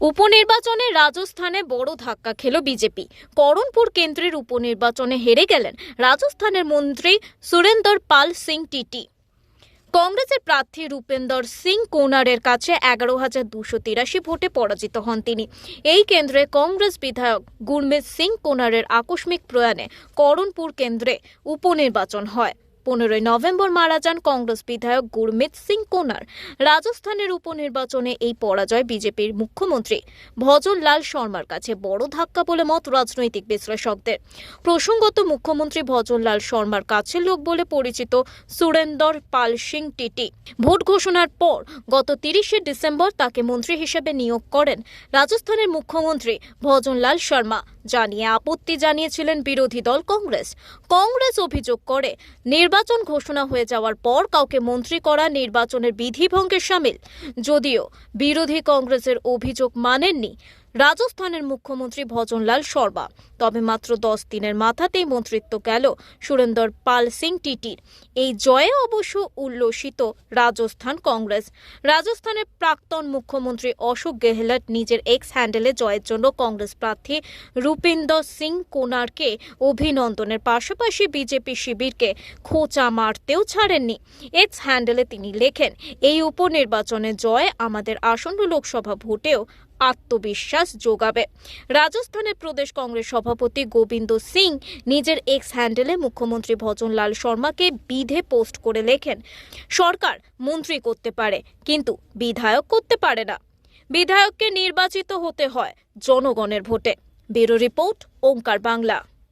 উপনির্বাচনে রাজস্থানে বড় ধাক্কা খেল বিজেপি। করণপুর কেন্দ্রের উপনির্বাচনে হেরে গেলেন রাজস্থানের মন্ত্রী সুরেন্দর পাল সিং টিটি। কংগ্রেসের প্রার্থী রূপেন্দর সিং কোনারের কাছে এগারো হাজার দুশো তিরাশি ভোটে পরাজিত হন তিনি। এই কেন্দ্রে কংগ্রেস বিধায়ক গুরমিত সিং কোনারের আকস্মিক প্রয়াণে করণপুর কেন্দ্রে উপনির্বাচন হয়। পনেরোই নভেম্বর মারা যান কংগ্রেস বিধায়ক গুরমিত সিং কোনার। রাজস্থানের উপনির্বাচনে এই পরাজয় বিজেপির মুখ্যমন্ত্রী ভজনলাল শর্মার কাছে বড় ধাক্কা বলে মত রাজনৈতিক বিশ্লেষকদের। প্রসঙ্গত মুখ্যমন্ত্রী ভজনলাল শর্মার কাছের লোক বলে পরিচিত সুরেন্দর পাল সিং টিটি। ভোট ঘোষণার পর গত তিরিশে ডিসেম্বর তাকে মন্ত্রী হিসেবে নিয়োগ করেন রাজস্থানের মুখ্যমন্ত্রী ভজনলাল শর্মা। জানিয়ে আপত্তি জানিয়েছিলেন বিরোধী দল কংগ্রেস। কংগ্রেস অভিযোগ করে নির্বাচন ঘোষণা হয়ে যাওয়ার পর কাউকে মন্ত্রী করা নির্বাচনের বিধিভঙ্গের সামিল। যদিও বিরোধী কংগ্রেসের অভিযোগ মানেননি রাজস্থানের মুখ্যমন্ত্রী ভজনলাল শর্মা। তবে মাত্র দশ দিনের মাথাতেই মন্ত্রিত্ব গেল সুরেন্দর পাল সিং টিটির। এই জয়ে অবশ্য উল্লসিত রাজস্থান কংগ্রেস। রাজস্থানের প্রাক্তন মুখ্যমন্ত্রী অশোক গেহলট নিজের এক্স হ্যান্ডেলে জয়ের জন্য কংগ্রেস প্রার্থী রূপিন্দর সিং কোনারকে অভিনন্দনের পাশাপাশি বিজেপি শিবিরকে খোঁচা মারতেও ছাড়েননি। এক্স হ্যান্ডেলে তিনি লেখেন, এই উপনির্বাচনে জয় আমাদের আসন্ন লোকসভা ভোটেও আত্মবিশ্বাস যোগাবে। রাজস্থানের প্রদেশ কংগ্রেস সভাপতি গোবিন্দ সিং নিজের এক্স হ্যান্ডেলে মুখ্যমন্ত্রী ভজনলাল শর্মাকে বিধে পোস্ট করে লেখেন, সরকার মন্ত্রী করতে পারে, কিন্তু বিধায়ক করতে পারে না। বিধায়ককে নির্বাচিত হতে হয় জনগণের ভোটে। Bureau report, Onkar Bangla.